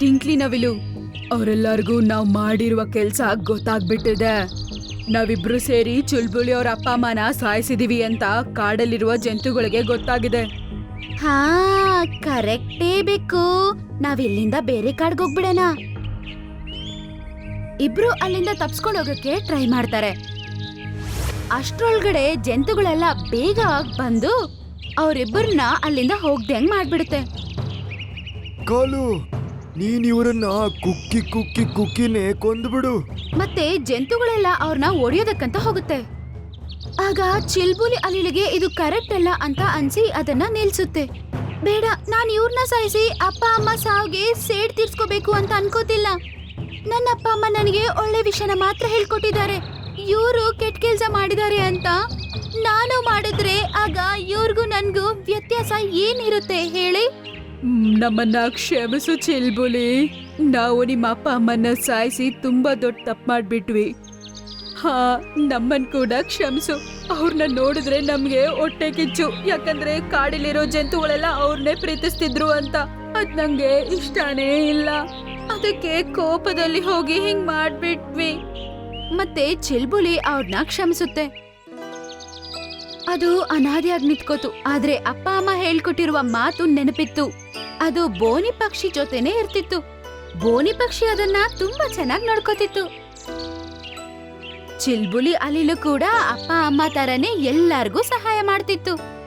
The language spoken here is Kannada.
ಟಿಂಕ್ಲಿ ನವಿಲು. ಅವರೆಲ್ಲರಿಗೂ ನಾವ್ ಮಾಡಿರುವ ಕೆಲ್ಸ ಗೊತ್ತಾಗ್ಬಿಟ್ಟಿದೆ. ನಾವಿಬ್ರು ಸೇರಿ ಚುಲ್ಬುಳಿ ಅವ್ರ ಅಪ್ಪ ಅಮ್ಮನ ಸಾಯಿಸಿದೀವಿ ಅಂತ ಕಾಡಲ್ಲಿರುವ ಜಂತುಗಳಿಗೆ ಗೊತ್ತಾಗಿದೆ. ಹಾ ಕರೆಕ್ಟೇ ಬೇಕು ನಾವ್ ಇಲ್ಲಿಂದ ಬೇರೆ ಕಾಡ್ಗೆ ಹೋಗ್ಬಿಡೋಣ. ಇಬ್ರು ಅಲ್ಲಿಂದ ತಪ್ಸ್ಕೊಂಡು ಹೋಗಕ್ಕೆ ಟ್ರೈ ಮಾಡ್ತಾರೆ. ಅಷ್ಟ್ರೊಳಗಡೆ ಜಂತುಗಳೆಲ್ಲ ಬೇಗ ಬಂದು ಅವರಿಬ್ಬರನ್ನ ಅಲ್ಲಿಂದ ಹೋಗ್ದಂಗ್ ಮಾಡ್ಬಿಡುತ್ತೆ. ಕಾಲು ನೀನ್ ಇವರನ್ನ ಕುಕ್ಕಿ ಕುಕ್ಕಿ ಕುಕ್ಕಿನೇ ಕೊಂದ್ಬಿಡು. ಮತ್ತೆ ಜಂತುಗಳೆಲ್ಲ ಅವ್ರನ್ನ ಒಡೆಯೋದಕ್ಕಂತ ಹೋಗುತ್ತೆ. ಆಗ ಚಿಲ್ಬುಲಿ ಅಲಿಲಿಗೆ ಇದು ಕರೆಕ್ಟ್ ಅಲ್ಲ ಅಂತ ಅನ್ಸಿ ಅದನ್ನ ನಿಲ್ಸುತ್ತೆ. ಬೇಡ, ನಾನು ಇವ್ರನ್ನ ಸಾಯಿಸಿ ಅಪ್ಪ ಅಮ್ಮ ಸಾವಿಗೆ ಸೇಡ್ ತೀರ್ಸ್ಕೋಬೇಕು ಅಂತ ಅನ್ಕೋತಿಲ್ಲ. ನನ್ನ ಅಪ್ಪ ಅಮ್ಮ ನನಗೆ ಒಳ್ಳೆ ವಿಷಯನ ಮಾತ್ರ ಹೇಳ್ಕೊಟ್ಟಿದ್ದಾರೆ. ಇವರು ಕೆಟ್ಟ ಕೆಲಸ ಮಾಡಿದ್ದಾರೆ ಅಂತ ನಾನು ಮಾಡಿದ್ರೆ ಆಗ ಇವ್ರಿಗೂ ನನಗೂ ವ್ಯತ್ಯಾಸ ಏನಿರುತ್ತೆ ಹೇಳಿ? ನಮ್ಮನ್ನ ಕ್ಷಮಿಸು, ಚಿಲ್ಬುಲಿ. ನಾವು ನಿಮ್ಮ ಅಪ್ಪ ಅಮ್ಮನ್ನ ಸಾಯಿಸಿ ತುಂಬಾ ದೊಡ್ಡ ತಪ್ಪು ಮಾಡ್ಬಿಟ್ವಿ. ಹಾ, ನಮ್ಮನ್ ಕೂಡ ಕ್ಷಮಿಸು. ಅವ್ರನ್ನ ನೋಡಿದ್ರೆ ನಮ್ಗೆ ಹೊಟ್ಟೆ ಕಿಚ್ಚು. ಯಾಕಂದ್ರೆ ಕಾಡಲ್ಲಿರೋ ಜಂತುಗಳೆಲ್ಲ ಅವ್ರನ್ನೇ ಪ್ರೀತಿಸ್ತಿದ್ರು ಅಂತ. ಅದ್ ನಂಗೆ ಇಷ್ಟನೇ ಇಲ್ಲ. ಅದಕ್ಕೆ ಕೋಪದಲ್ಲಿ ಹೋಗಿ ಹಿಂಗ್ ಮಾಡ್ಬಿಟ್ವಿ. ಮತ್ತೆ ಚಿಲ್ಬುಲಿ ಅವ್ರನ್ನ ಕ್ಷಮಿಸುತ್ತೆ. ಅದು ಅನಾದಿಯಾಗಿ ನಿಂತ್ಕೋತು. ಆದ್ರೆ ಅಪ್ಪ ಅಮ್ಮ ಹೇಳ್ಕೊಟ್ಟಿರುವ ಮಾತು ನೆನಪಿತ್ತು. ಅದು ಬೋನಿ ಪಕ್ಷಿ ಜೊತೆನೆ ಇರ್ತಿತ್ತು. ಬೋನಿ ಪಕ್ಷಿ ಅದನ್ನ ತುಂಬಾ ಚೆನ್ನಾಗಿ ನೋಡ್ಕೋತಿತ್ತು. ಚಿಲ್ಬುಲಿ ಅಲಿಲು ಕೂಡ ಅಪ್ಪ ಅಮ್ಮ ತರನೇ ಎಲ್ಲಾರ್ಗೂ ಸಹಾಯ ಮಾಡ್ತಿತ್ತು.